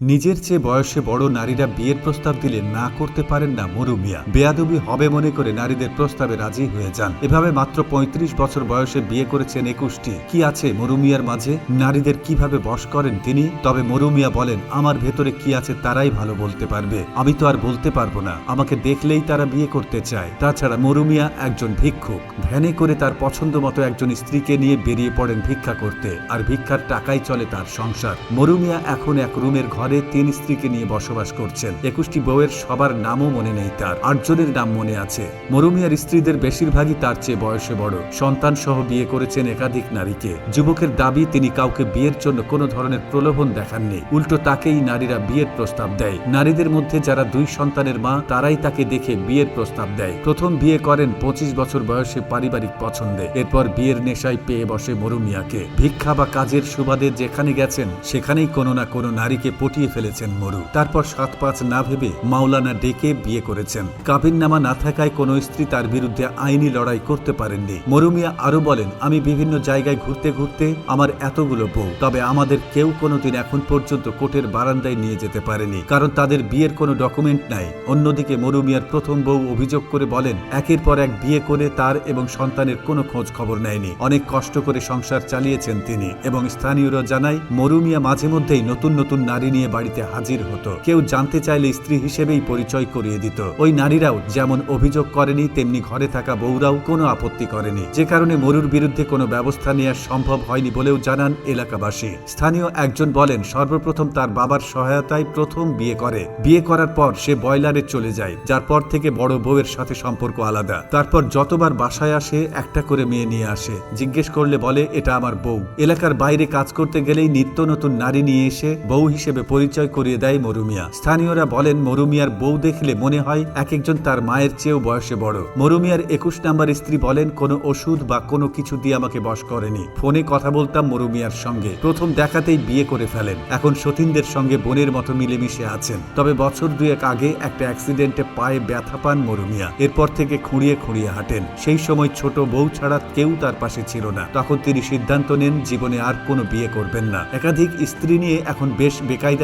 নিজের চেয়ে বয়সে বড় নারীরা বিয়ের প্রস্তাব দিলে না করতে পারেন না মরুমিয়া বেয়াদবি হবে মনে করে নারীদের প্রস্তাবে রাজি হয়ে যান। এভাবে মাত্র ৩৫ বছর বয়সে বিয়ে করেছেন একুশটি। কি আছে মরুমিয়ার মাঝে? নারীদের কীভাবে বশ করেন তিনি? তবে মরুমিয়া বলেন, আমার ভেতরে কি আছে তারাই ভালো বলতে পারবে। আমি তো আর বলতে পারব না। আমাকে দেখলেই তারা বিয়ে করতে চায়। তাছাড়া মরুমিয়া একজন ভিক্ষুক। ভ্যানে করে তার পছন্দ মতো একজন স্ত্রীকে নিয়ে বেরিয়ে পড়েন ভিক্ষা করতে। আর ভিক্ষার টাকাই চলে তার সংসার। মরুমিয়া এখন এক রুমের ঘরে তিন স্ত্রীকে নিয়ে বসবাস করছেন। একুশটি বউয়ের সবার নামও মনে নেই তার। আটজনের নাম মনে আছে। মরুমিয়ার স্ত্রীদের বেশিরভাগই তার চেয়ে বয়সে বড়। সন্তান সহ বিয়ে করেছেন একাধিক নারীকে। যুবকের দাবি, তিনি কাউকে বিয়ের জন্য কোনো ধরনের প্রলোভন দেখাননি। উল্টো তাকেই নারীরা বিয়ের প্রস্তাব দেয়। নারীদের মধ্যে যারা দুই সন্তানের মা, তারাই তাকে দেখে বিয়ের প্রস্তাব দেয়। প্রথম বিয়ে করেন পঁচিশ বছর বয়সে পারিবারিক পছন্দে। এরপর বিয়ের নেশায় পেয়ে বসে মরুমিয়াকে। ভিক্ষা বা কাজের সুবাদে যেখানে গেছেন, সেখানেই কোনো না কোনো নারীকে পটিয়ে ফেলেছেন মরু। তারপর সাত পাঁচ না ভেবে মাওলানা ডেকে বিয়ে করেছেন। কাবিননামা না থাকায় কোনো স্ত্রী তার বিরুদ্ধে আইনি লড়াই করতে পারেননি। মরুমিয়া আরও বলেন, আমি বিভিন্ন জায়গায় ঘুরতে ঘুরতে আমার এতগুলো বউ, তবে আমাদের কেউ কোনোদিন এখন পর্যন্ত কোর্টের বারান্দায় নিয়ে যেতে পারেনি, কারণ তাদের বিয়ের কোনো ডকুমেন্ট নাই। অন্যদিকে মরুমিয়ার প্রথম বউ অভিযোগ করে বলেন, একের পর এক বিয়ে করে তার এবং সন্তানের কোনো খোঁজ খবর নেয়নি। অনেক কষ্ট করে সংসার চালিয়েছেন তিনি। এবং স্থানীয়রা জানায় মরুমিয়া মাঝে মধ্যেই নতুন নতুন নারী নিয়ে বাড়িতে হাজির হতো। কেউ জানতে চাইলে স্ত্রী হিসেবেই পরিচয় করিয়ে দিত। ওই নারীরাও যেমন অভিযোগ করেনি, তেমনি ঘরে থাকা বউরাও কোনো আপত্তি করেনি। যে কারণে মরুর বিরুদ্ধে কোনো ব্যবস্থা নেওয়া সম্ভব হয়নি বলেও জানান এলাকাবাসী। স্থানীয় একজন বলেন, সর্বপ্রথম তার বাবার সহায়তায় প্রথম বিয়ে করে। বিয়ে করার পর সে বয়লারে চলে যায়, যার পর থেকে বড় বউয়ের সাথে সম্পর্ক আলাদা। তারপর যতবার বাসায় আসে, একটা করে মেয়ে নিয়ে আসে। জিজ্ঞেস করলে বলে, এটা আমার বউ। এলাকার বাইরে কাজ করতে গেলেই নিত্য নতুন নারী নিয়ে এসে বউ হিসেবে পরিচয় করিয়ে দেয় মরুমিয়া। স্থানীয়রা বলেন, মরুমিয়ার বউ দেখলে মনে হয় এক একজন তার মায়ের চেয়েও বয়সে বড়। মরুমিয়ার একুশ নাম্বার স্ত্রী বলেন, কোনো ওষুধ বা কোনো কিছু দিয়ে আমাকে বশ করেনি। ফোনে কথা বলতাম মরুমিয়ার সঙ্গে। প্রথম দেখাতেই বিয়ে করে ফেলেন। এখন সতীনদের সঙ্গে বোনের মতো মিলেমিশে আছেন। তবে বছর দুয়েক আগে একটা অ্যাক্সিডেন্টে পায়ে ব্যথা পান মরুমিয়া। এরপর থেকে খুঁড়িয়ে খুঁড়িয়ে হাঁটেন। সেই সময় ছোট বউ ছাড়া কেউ তার পাশে ছিল না। তখন তিনি সিদ্ধান্ত নেন, জীবনে আর কোনো বিয়ে করবেন না। একাধিক স্ত্রী নিয়ে এখন বেশ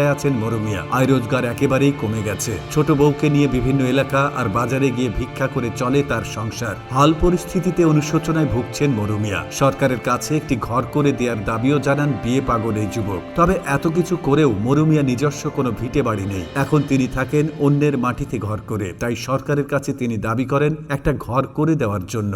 বেকায়দায় আছেন মরুমিয়া। আয় রোজগার একেবারেই কমে গেছে। ছোট বউকে নিয়ে বিভিন্ন এলাকা আর বাজারে গিয়ে ভিক্ষা করে চলে তার সংসার। হাল পরিস্থিতিতে অনুশোচনায় ভুগছেন মরুমিয়া। সরকারের কাছে একটি ঘর করে দেওয়ার দাবিও জানান বিয়ে পাগল এই যুবক। তবে এত কিছু করেও মরুমিয়া নিজস্ব কোনো ভিটে বাড়ি নেই। এখন তিনি থাকেন অন্যের মাটিতে ঘর করে। তাই সরকারের কাছে তিনি দাবি করেন একটা ঘর করে দেওয়ার জন্য।